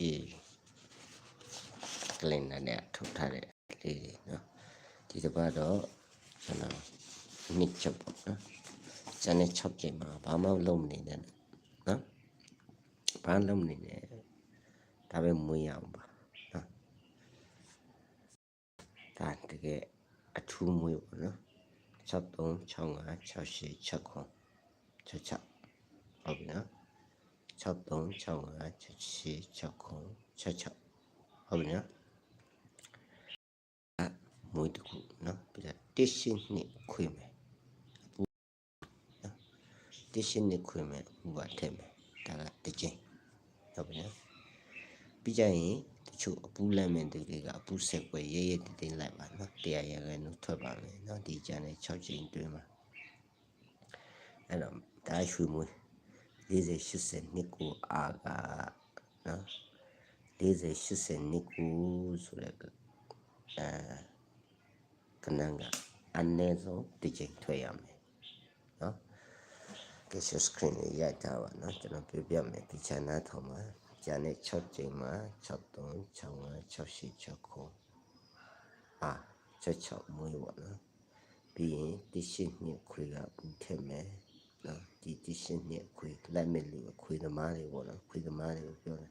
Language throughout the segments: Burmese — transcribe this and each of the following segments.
ဒီကလင်နာနဲ့ထုတ်ထားတဲ့လေးတွေနော်ဒီတစ်ပတ်တော့ကျွန်တော်နှစ်ချက်ပေါ့နော်ကျန်တဲ့6ချိန်မှာဘာမှလုံးမနေနဲ့နော်ဘာလုံးမနေနဲ့ဒါပဲမွေးရအောင်ပါနော်ဒါတကယ်အထူးမွေးပေါ့နော်63 65 68 69 66ဟုတ်ပြီနော် 63 65 68 69 66ဟုတ်ပြီနော်အမွေးတစ်ခုနော်ပြီးတော့တစ်ရှင်းနှစ်ခွေမယ်အပူနော်တစ်ရှင်းနှစ်ခွေမယ်ဥပါထည့်မယ်ဒါကတစ်ချိန်ဟုတ်ပြီနော်ပြီးကြရင်တချို့အပူလက်မဲ့သူတွေကအပူဆက်ွယ်ရဲရဲတင်းတင်းလိုက်ပါနော်တရားရရနှုတ်ထွက်ပါမယ်နော်ဒီကြတဲ့6ချိန်တွင်းမှာအဲ့တော့ဒါရွှေမွေး 40 80နှစ်ကိုအာကနော်40 80နှစ်ကိုဆိုတဲ့အဲကနန်းကအနည်းဆုံးတစ်ချိန်ထွက်ရမယ်နော်ကဲ screen လေးရိုက်ထားပါနော်ကျွန်တော်ပြပြမယ်ဒီ channel ထောင်မှာကျန်တဲ့6ချိန်မှာ63 65 68 69အာ66မွေးပါနော်ပြီးရင်တစ်ရှင်းနှစ်ခွေကပူထက်မယ် နော်ဒီတစ်ရှင်းနှစ်ခွေလက်မဲ့လေးခွေသမားတွေပေါ့နော်ခွေသမားတွေကိုပြောတယ်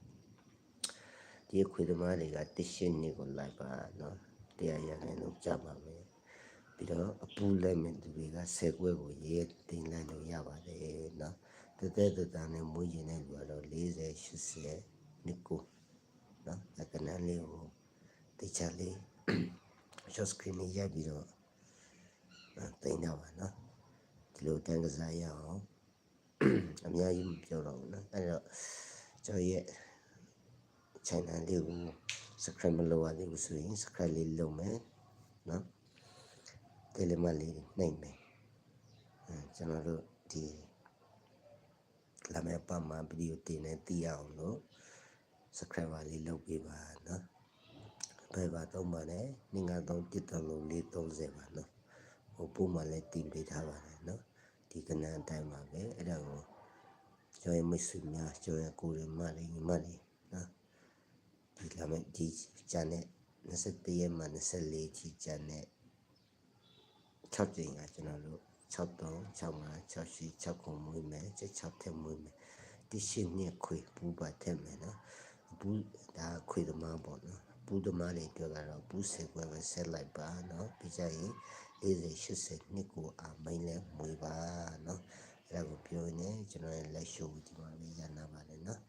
ဒီခွေသမားတွေကတစ်ရှင်းနှစ်ကိုလိုက်ပါနော်တရားရခိုင်လုံးကြပါမယ်ပြီးတော့အပူလက်မဲ့သူတွေကဆယ်ခွဲကိုရဲတင်လိုက်လို့ရပါတယ်နော်တသက်တသားနဲ့မွေးကျင်တဲ့လူကတော့40 80နှစ်ကိုနော်အကနန်းလေးကိုတခြားလေး short screen လေးရိုက်ပြီးတော့တင်တော့ပါနော် ဒီလိုတန်းကစားရအောင်အများကြီးမပြောတော့ဘူးနော်အဲ့တော့ကျွန်တော်ရဲ့ channel လေးကို subscribe မလုပ်ရသေးဘူးဆိုရင် subscribe လေးလုပ်မယ်နော်တယ်လီမလေးနှိပ်မယ်အဲကျွန်တော်တို့ဒီလာမယ့်ပတ်မှာဗီဒီယိုတင်နေသိရအောင်လို့ subscriber လေးလုပ်ပေးပါနော်ဘယ်ပါတော့မှလည်းနေငါတော့တစ်တလုံးလေး30ပါနော်ဟိုပုံမှလည်းတင်ပေးထားပါတယ်နော် ဒီကနန်းအတိုင်းပါပဲအဲ့ဒါကိုကျော်ရမရှိများကျော်ရကိုရမလေးညီမလေးနော်ဒီလာမယ့်ဒီကျန်တဲ့21ရက်မှ24ချီကျန်တဲ့6ကြိမ်ကကျွန်တော်တို့63 65 68 6ခုမွေးမယ်6ထက်မွေးမယ်ဒီရှင်းနှစ်ခွေပူပါထက်မယ်နော်ဘူးဒါခွေသမားပေါ့နော်ဘူးသမားတွေပြောတာတော့ဘူးစေကွယ်ပဲဆက်လိုက်ပါနော်ပြီးကြရင်40 80နှစ်ကိုအမိန်လဲမွေးပါနော်အဲ့ဒါကိုပြောနေကျွန်တော်ရဲ့လက်ရှိုးဒီမှာပဲရနာပါတယ်နော်